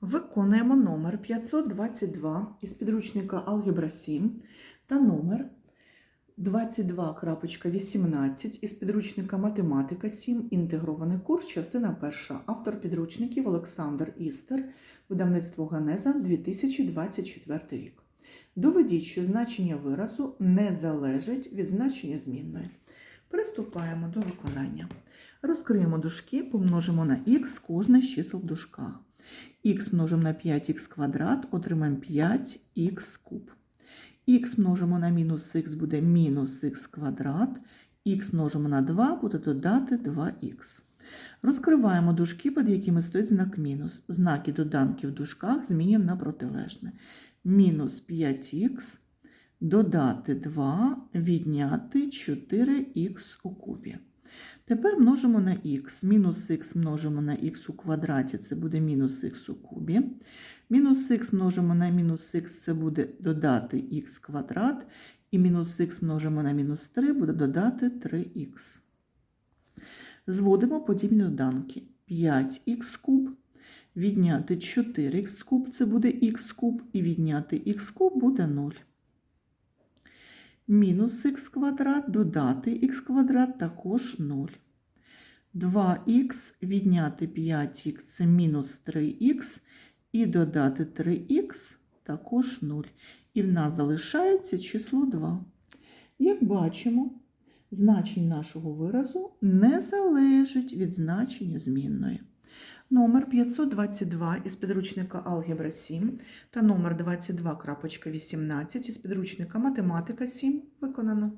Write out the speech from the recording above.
Виконуємо номер 522 із підручника Алгебра 7 та номер 22.18 із підручника Математика 7. Інтегрований курс, частина перша. Автор підручників Олександр Істер, видавництво Ганеза 2024 рік. Доведіть, що значення виразу не залежить від значення змінної. Приступаємо до виконання. Розкриємо дужки, помножимо на х кожне з чисел в дужках х множимо на 5х квадрат, отримаємо 5х куб. х множимо на мінус х буде мінус х квадрат, х множимо на 2 буде додати 2х. Розкриваємо дужки, під якими стоїть знак мінус. Знаки доданків в дужках змінюємо на протилежне. Мінус 5х, додати 2, відняти 4х у кубі. Тепер множимо на х. Мінус х множимо на х у квадраті, це буде мінус х у кубі. Мінус х множимо на мінус х, це буде додати х квадрат. І мінус х множимо на мінус 3, буде додати 3х. Зводимо подібні доданки. 5х куб, відняти 4х куб, це буде х куб, і відняти х куб буде 0 мінус х квадрат додати х квадрат також 0. 2х відняти 5х це мінус 3х, і додати 3х також 0. І в нас залишається число 2. Як бачимо, значення нашого виразу не залежить від значення змінної. Номер 522 із підручника Алгебра 7 та номер 22.18 із підручника Математика 7 виконано.